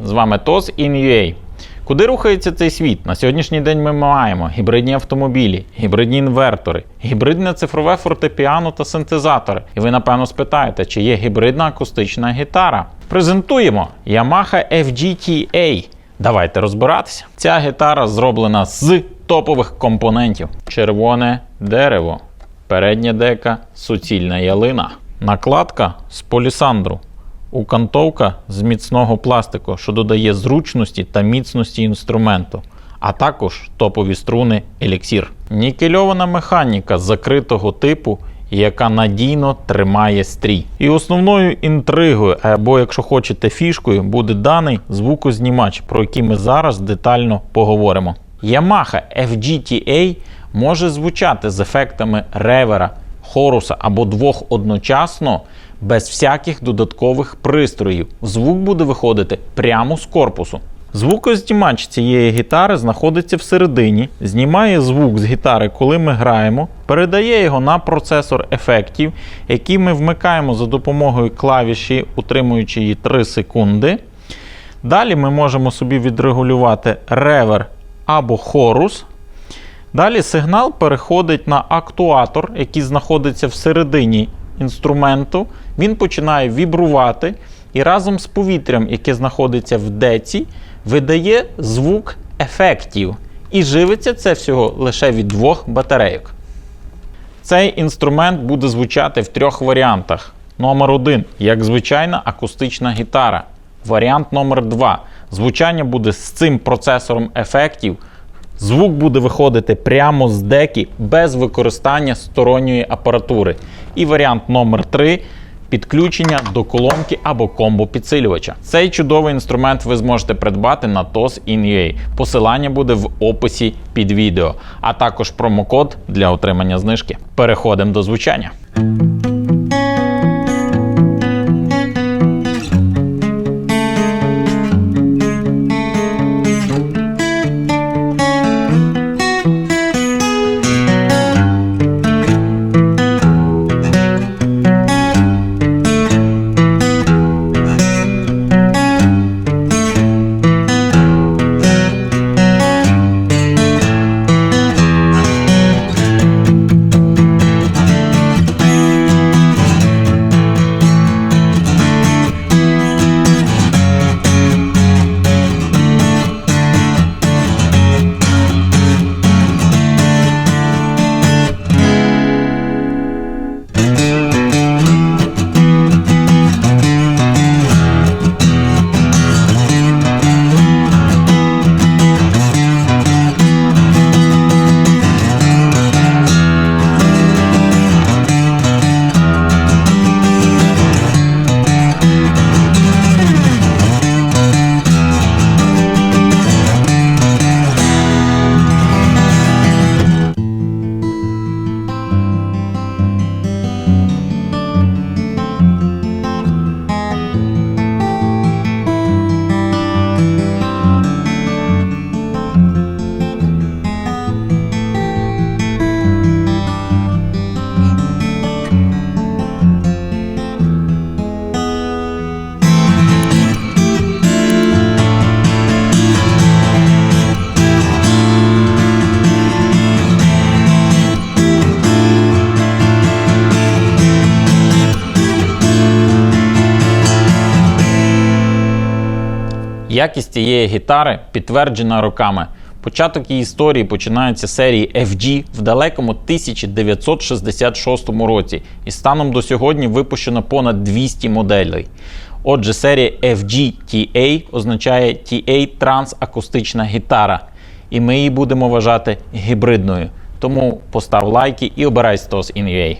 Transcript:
вами TOS InUA. Куди рухається цей світ? На сьогоднішній день ми маємо гібридні автомобілі, гібридні інвертори, гібридне цифрове фортепіано та синтезатори. І ви напевно спитаєте, чи є гібридна акустична гітара. Презентуємо Yamaha FGTA. Давайте розбиратися. Ця гітара зроблена з топових компонентів: червоне дерево, передня дека суцільна ялина, накладка з полісандру. Укантовка з міцного пластику, що додає зручності та міцності інструменту, а також топові струни еліксір. Нікельована механіка закритого типу, яка надійно тримає стрій. І основною інтригою, або, якщо хочете, фішкою, буде даний звукознімач, про який ми зараз детально поговоримо. Yamaha FGTA може звучати з ефектами ревера, хоруса або двох одночасно без всяких додаткових пристроїв. Звук буде виходити прямо з корпусу. Звукознімач цієї гітари знаходиться всередині, знімає звук з гітари, коли ми граємо, передає його на процесор ефектів, який ми вмикаємо за допомогою клавіші, утримуючи її 3 секунди. Далі ми можемо собі відрегулювати ревер або хорус. Далі сигнал переходить на актуатор, який знаходиться всередині інструменту. Він починає вібрувати і разом з повітрям, яке знаходиться в деці, видає звук ефектів. І живиться це всього лише від двох батарейок. Цей інструмент буде звучати в трьох варіантах. Номер один як звичайна акустична гітара. Варіант номер 2 Звучання буде з цим процесором ефектів. Звук буде виходити прямо з деки без використання сторонньої апаратури. І варіант номер 3 підключення до колонки або комбо-підсилювача. Цей чудовий інструмент ви зможете придбати на TOS InUA. Посилання буде в описі під відео, а також промокод для отримання знижки. Переходимо до звучання. Якість цієї гітари підтверджена роками. Початок її історії починається з серії FG в далекому 1966 році, і станом до сьогодні випущено понад 200 моделей. Отже, серія FG-TA означає TA трансакустична гітара, і ми її будемо вважати гібридною. Тому постав лайки і обирай STOS InUA.